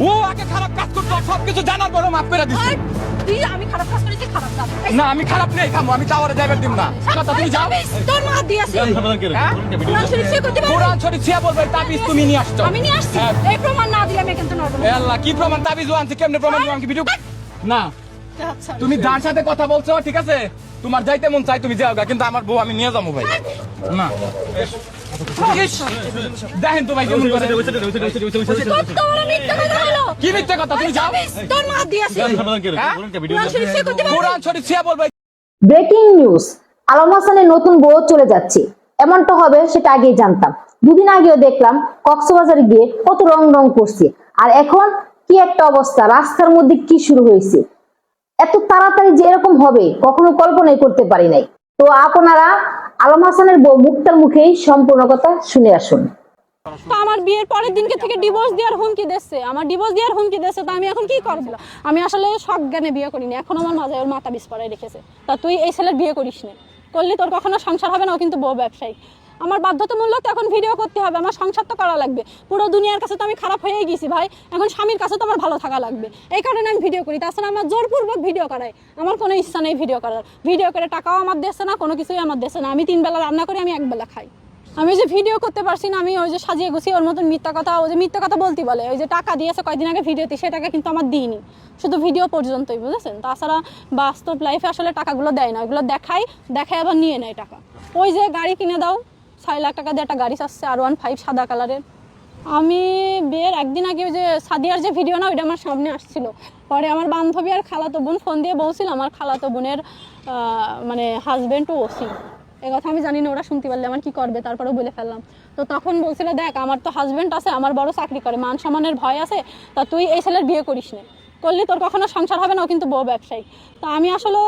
ও আগে খারাপ কাজ করতো সবকিছু জানার পরে মাফ করে আর তুই আমি খারাপ কাজ করেছি খারাপ কাজ না আমি খারাপ নেই খামো আমি টাওয়ারে যাইবার দিব না। কথা তুমি যাও। তোর মা দিয়েছে হ্যাঁ? কোরআন শরীফ সে করতে পারবে? কোরআন শরীফ ছিয়া বলবে তাবিজ তুমি নিয়ে আসছো। আমি নিয়ে আসছি। হ্যাঁ। এই প্রমাণ না দিলে আমি কিন্তু আল্লাহ কি প্রমাণ? তাবিজ আনছে কেমনে প্রমাণ আমাকে ভিডিও না। আচ্ছা, তুমি যার সাথে কথা বলছো ঠিক আছে? তোমার যাইতে মন চাই তুমি যাও গা, কিন্তু আমার বউ আমি নিয়ে যাব ভাই। না। দেখেন তো ভাই কেমন করে। কত বড় মিথ্যা কথা হলো? কি মিথ্যে কথা? তুমি যাও। তোর মা দিয়েছে। হ্যাঁ? কোরআন শরীফ বলবে ব্রেকিং নিউজ। আলম হাসানের নতুন বউ চলে যাচ্ছে। এমনটা হবে সেটা আগেই জানতাম। দুদিন আগেও দেখলাম কক্সবাজারে গিয়ে কত রং রং করছে। আর এখন কি একটা অবস্থা? রাস্তার মধ্যে কি শুরু হয়েছে? এত তাড়াতাড়ি যে এরকম হবে কখনো কল্পনাই করতে পারি নাই। তো আপনারা আলম হাসানের মুক্তার মুখেই সম্পূর্ণ কথা শুনে আসুন। আমার বিয়ের পরের দিনকে থেকে ডিভোর্স দেওয়ার হুমকি দিচ্ছে। আমার ডিভোর্স দেওয়ার হুমকি দিচ্ছে, তো আমি এখন কি করব? আমি আসলে সজ্ঞানে বিয়ে করিনি, এখন আমার মাঝে ওর মাথা বিষ পড়ায় রেখেছে। তা তুই এই ছেলের বিয়ে করিস না করলে তোর কখনো সংসার হবে না, ও কিন্তু বউ ব্যবসায়ী। আমার বাধ্যতামূলক তো এখন ভিডিও করতে হবে, আমার সংসার তো করা লাগবে। পুরো দুনিয়ার কাছে তো আমি খারাপ হয়েই গেছি ভাই। এখন স্বামীর কাছে তো আমার ভালো থাকা লাগবে। এই কারণে আমি ভিডিও করি। তাছাড়া আমার জোরপূর্বক ভিডিও করাই। আমার কোনো ইচ্ছা নেই ভিডিও করার। ভিডিও করে টাকাও আমার দেশে না, কোনো কিছুই আমার দেশে না। আমি তিন বেলা রান্না করি, আমি এক বেলা খাই। আমি যে ভিডিও করতে পারছি না, আমি ওই যে সাজিয়ে গুছিয়ে ওর মতন মিথ্যা কথা, ওই যে মিথ্যা কথা বলতে বলে। ওই যে টাকা দিয়েছে কয়েকদিন আগে ভিডিওতে সে টাকা কিন্তু আমার দিইনি। শুধু ভিডিও পর্যন্তই, বুঝেছেন? তাছাড়া বাস্তব লাইফে আসলে টাকাগুলো দেয় না। ওগুলো দেখাই, দেখায় আবার নিয়ে নেয় টাকা। ওই যে গাড়ি কিনে দাও ছয় লাখ টাকা দিয়ে একটা গাড়ি চাচ্ছে আর ওয়ান ফাইভ সাদা কালারের। আমি বিয়ের একদিন আগে যে সাদিয়ার যে ভিডিও না, ওইটা আমার সামনে আসছিল। পরে আমার বান্ধবী আর খালাতো বোন ফোন দিয়ে বলছিল আমার খালাতো বোনের মানে হাজবেন্ড ও ওসি। এ কথা আমি জানি না ওরা শুনতে পারলে আমার কি করবে, তারপরেও বলে ফেললাম। তো তখন বলছিল, দেখ, আমার তো হাজবেন্ড আছে, আমার বড় চাকরি করে মান সম্মানের ভয় আছে, তা তুই এই ছেলের বিয়ে করিস না। করলে তোর কখনো সংসার হবে না, ও কিন্তু বউ ব্যবসায়ী। তো আমি আসলে,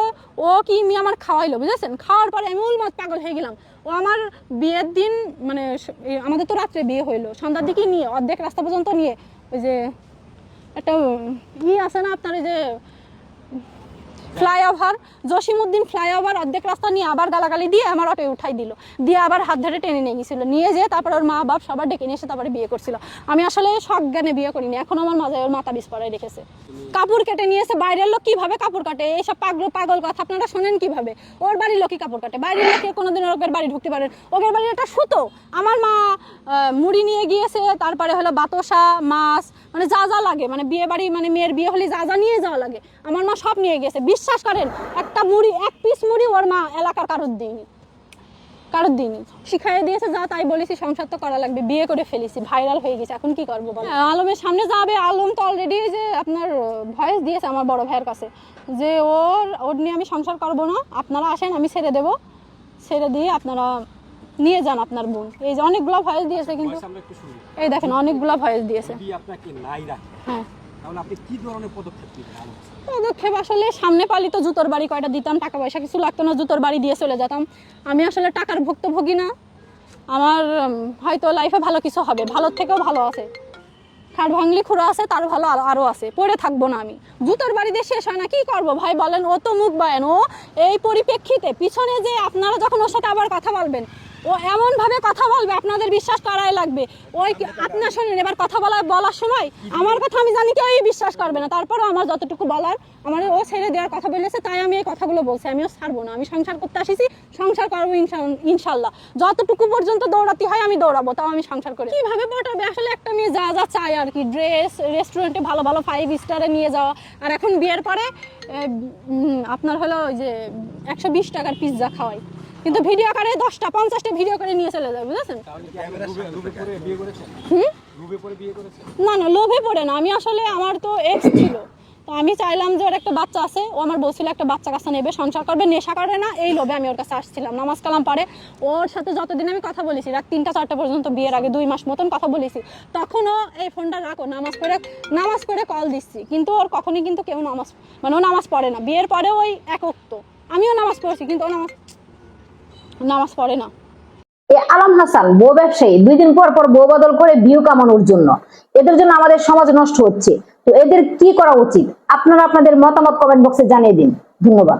ও কি মি আমার খাওয়াইলো, বুঝেছেন? খাওয়ার পরে আমি উলমত পাগল হয়ে গেলাম। ও আমার বিয়ের দিন মানে আমাদের তো রাত্রে বিয়ে হইল। সন্ধ্যার দিকে নিয়ে, অর্ধেক রাস্তা পর্যন্ত নিয়ে, ওই যে একটা ই আছে না আপনার ওই যে ফ্লাইওভার জসিমউদ্দিন ফ্লাইওভার অর্ধেক রাস্তা নিয়ে আবার গালাগালি দিয়ে আমার অটোয় উঠাই দিল। দিয়ে আবার হাত ধরে টেনে নিয়ে গেছিল। নিয়ে যেয়ে তারপর ওর মা বাপ সবার ডেকে নিয়ে এসে তারপরে বিয়ে করছিল। আমি আসলে সজ্ঞানে বিয়ে করিনি, এখন আমার মাঝে ওর মাথা বিষ পড়ায় রেখেছে। কাপড় কেটে নিয়ে এসে বাইরের লোক কীভাবে কাপড় কাটে? এইসব পাগল পাগল কথা আপনারা শোনেন কীভাবে? ওর বাড়ির লোকই কাপড় কাটে। বাইরের লোকে কোনোদিন ওদের বাড়ি ঢুকতে পারেন ওদের বাড়ির একটা সুতো। আমার মা মুড়ি নিয়ে গিয়েছে, তারপরে হলো বাতসা, মাছ মানে যা যা লাগে মানে বিয়ে বাড়ি মানে মেয়ের বিয়ে হলে যা যা নিয়ে যাওয়া লাগে। আমার মা সব নিয়ে গেছে। বিশ্বাস করেন একটা মুড়ি এক পিস মুড়ি ওর মা এলাকার কারোর দিইনি কারোর দিনই শিখাই দিয়েছে যা তাই বলেছি সংসার তো করা লাগবে। বিয়ে করে ফেলেছি ভাইরাল হয়ে গেছে। এখন কি করব হ্যাঁ, আলমের সামনে যাবে। আলম তো অলরেডি যে আপনার ভয়েস দিয়েছে আমার বড় ভাইয়ের কাছে যে ওর ওর নিয়ে আমি সংসার করব না। আপনারা আসেন আমি ছেড়ে দেবো। ছেড়ে দিয়ে আপনারা নিয়ে যান আপনার বোন। এই যে অনেকগুলো ভয়েস দিয়েছে কিন্তু এই দেখেন অনেকগুলো ভয়েস দিয়েছে। আপনাকে নাই রাখে হ্যাঁ। তাহলে আপনি কি ধরনের পদক্ষেপ নেবেন? আসলে সামনে পালি তো জুতোর বাড়ি কয়টা দিতাম টাকা পয়সা কিছু লাগতো না জুতোর বাড়ি দিয়ে চলে যেতাম। আমি আসলে টাকার ভুক্তভোগী না। আমার হয়তো লাইফে ভালো কিছু হবে ভালোর থেকেও ভালো আছে। খাট ভাঙলি খুঁড়ো আছে তার ভালো আরো- আরও আছে পড়ে থাকব না আমি। জুতোর বাড়ি দিয়ে শেষ হয় না কি করব ভাই বলেন? ও তো মুখ বায়ন ও এই পরিপ্রেক্ষিতে পিছনে যে আপনারা যখন ওর সাথে আবার কথা বলবেন ও এমন ভাবে কথা বলবে, আপনাদের বিশ্বাস করাই লাগবে। ওই আপনার শোনেন, এবার কথা বলা বলার সময় আমার কথা আমি জানি, কেউই বিশ্বাস করবে না। তারপরে আমার যতটুকু বলার, আমার ও ছেড়ে দেওয়ার কথা বলেছে, তাই আমি এই কথাগুলো বলছি। আমিও ছাড়বো না, আমি সংসার করতে আসিছি, সংসার করব ইনশাল্লাহ। যতটুকু পর্যন্ত দৌড়াতে হয়, আমি দৌড়াবো, তাও আমি সংসার করি। কীভাবে পটাবে? আসলে একটা মেয়ে যা যা চাই আর কি। ড্রেস, রেস্টুরেন্টে ভালো ভালো ফাইভ স্টারে নিয়ে যাওয়া। আর এখন বিয়ের পরে আপনার হলো ওই যে একশো বিশ টাকার পিৎজা খাওয়াই। কিন্তু ভিডিও করে দশটা পঞ্চাশটা ভিডিও করে নিয়ে চলে যায় বুঝেছেন? তাহলে কি আপনি রুবে রুবে পরে বিয়ে করেছেন? রুবে পরে বিয়ে করেছেন? না না লোভে পড়ে না। আমি আসলে আমার তো এক্স ছিল। তো আমি চাইলাম যে ওর একটা বাচ্চা আছে। ও আমার বলছিল একটা বাচ্চা কাছে নেবে সংসার করবে নেশা করে না। এই লোভে আমি ওর কাছে আসছিলাম। নামাজ কালাম পারে ওর সাথে যতদিন আমি কথা বলেছি রাত তিনটা চারটা পর্যন্ত বিয়ের আগে দুই মাস মতন কথা বলেছি তখনও এই ফোনটা রাখো নামাজ পড়ে নামাজ পড়ে কল দিচ্ছি। কিন্তু ওর কখনই কিন্তু কেউ নামাজ মানে ও নামাজ পড়ে না। বিয়ের পরে ওই একক্ত। আমিও নামাজ পড়ছি কিন্তু ও নামাজ নামাজ পড়ে না। এ আলম হাসান, বউ ব্যবসায়ী দুই দিন পর পর বউ বদল করে ভিউ কামানোর জন্য। এদের জন্য আমাদের সমাজ নষ্ট হচ্ছে। তো এদের কি করা উচিত? আপনারা আপনাদের মতামত কমেন্ট বক্সে জানিয়ে দিন। ধন্যবাদ।